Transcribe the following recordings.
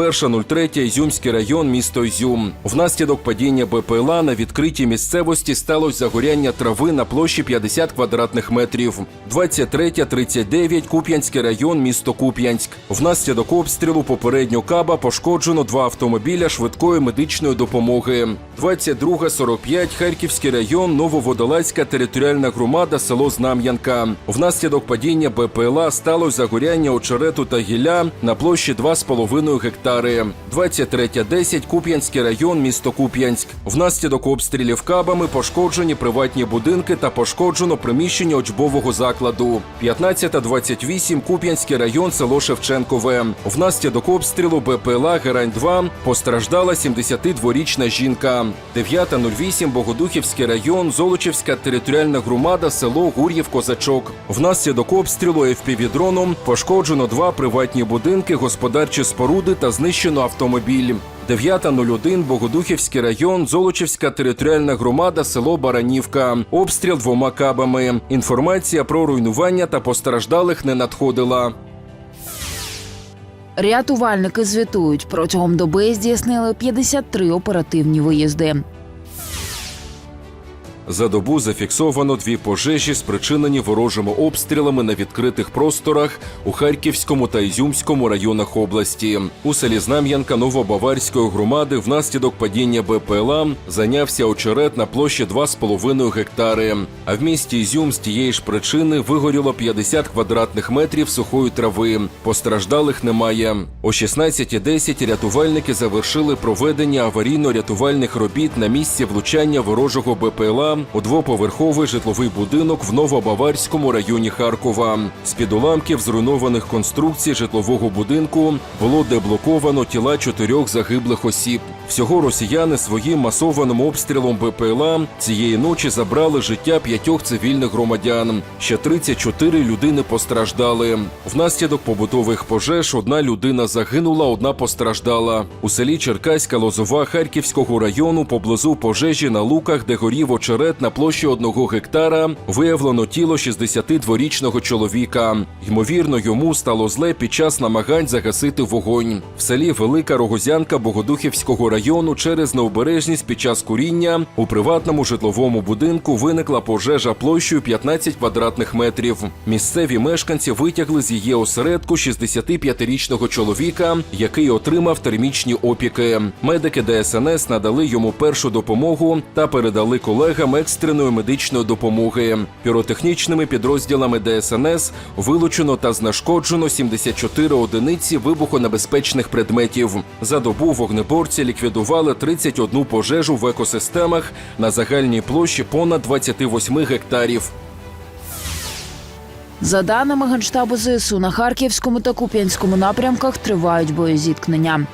Перша 03 Ізюмський район, місто Ізюм. Внаслідок падіння БПЛА на відкритій місцевості сталося загоряння трави на площі 50 квадратних метрів. 23-39 Куп'янський район, місто Куп'янськ. Внаслідок обстрілу попередньо каба пошкоджено два автомобіля швидкої медичної допомоги. 22-45 Харківський район, Нововодолазька територіальна громада, село Знам'янка. Внаслідок падіння БПЛА сталося загоряння очерету та гілля на площі 2,5 гектари. 23.10 Куп'янський район, місто Куп'янськ. Внаслідок обстрілів кабами пошкоджені приватні будинки та пошкоджено приміщення учбового закладу. 15.28 Куп'янський район, село Шевченкове. Внаслідок обстрілу БПЛА Герань-2 постраждала 72-річна жінка. 9.08 Богодухівський район, Золочівська територіальна громада, село Гур'їв-Козачок. Внаслідок обстрілу FPV-дроном пошкоджено два приватні будинки, господарчі споруди та знищено автомобіль. 9.01 Богодухівський район, Золочівська територіальна громада, село Баранівка. Обстріл двома кабами. Інформація про руйнування та постраждалих не надходила. Рятувальники звітують, протягом доби здійснили 53 оперативні виїзди. За добу зафіксовано дві пожежі, спричинені ворожими обстрілами на відкритих просторах у Харківському та Ізюмському районах області. У селі Знам'янка Новобаварської громади внаслідок падіння БПЛА зайнявся очерет на площі 2,5 гектари. А в місті Ізюм з тієї ж причини вигоріло 50 квадратних метрів сухої трави. Постраждалих немає. О 16.10 рятувальники завершили проведення аварійно-рятувальних робіт на місці влучання ворожого БПЛА у двоповерховий житловий будинок в Новобаварському районі Харкова. З-під уламків зруйнованих конструкцій житлового будинку було деблоковано тіла чотирьох загиблих осіб. Всього росіяни своїм масованим обстрілом БПЛА цієї ночі забрали життя п'ятьох цивільних громадян. Ще 34 людини постраждали. Внаслідок побутових пожеж одна людина загинула, одна постраждала. У селі Черкаська Лозова Харківського району поблизу пожежі на луках, де горів очерет на площі одного гектара, виявлено тіло 62-річного чоловіка. Ймовірно, йому стало зле під час намагань загасити вогонь. В селі Велика Рогозянка Богодухівського району через необережність під час куріння у приватному житловому будинку виникла пожежа площею 15 квадратних метрів. Місцеві мешканці витягли з її осередку 65-річного чоловіка, який отримав термічні опіки. Медики ДСНС надали йому першу допомогу та передали колегам екстреної медичної допомоги. Піротехнічними підрозділами ДСНС вилучено та знешкоджено 74 одиниці вибухонебезпечних предметів. За добу вогнеборці ліквідували 31 пожежу в екосистемах на загальній площі понад 28 гектарів. За даними Генштабу ЗСУ, на Харківському та Куп'янському напрямках тривають боєзіткнення.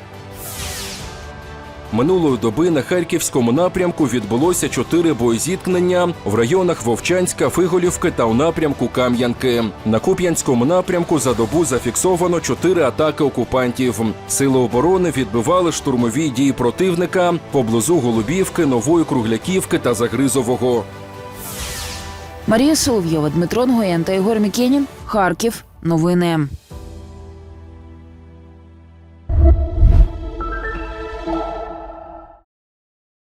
Минулої доби на харківському напрямку відбулося чотири боєзіткнення в районах Вовчанська, Фиголівки та у напрямку Кам'янки. На Куп'янському напрямку за добу зафіксовано чотири атаки окупантів. Сили оборони відбивали штурмові дії противника поблизу Голубівки, Нової Кругляківки та Загризового. Марія Соловйова, Дмитро Нгоєн та Ігор Мікенін. Харків. Новини.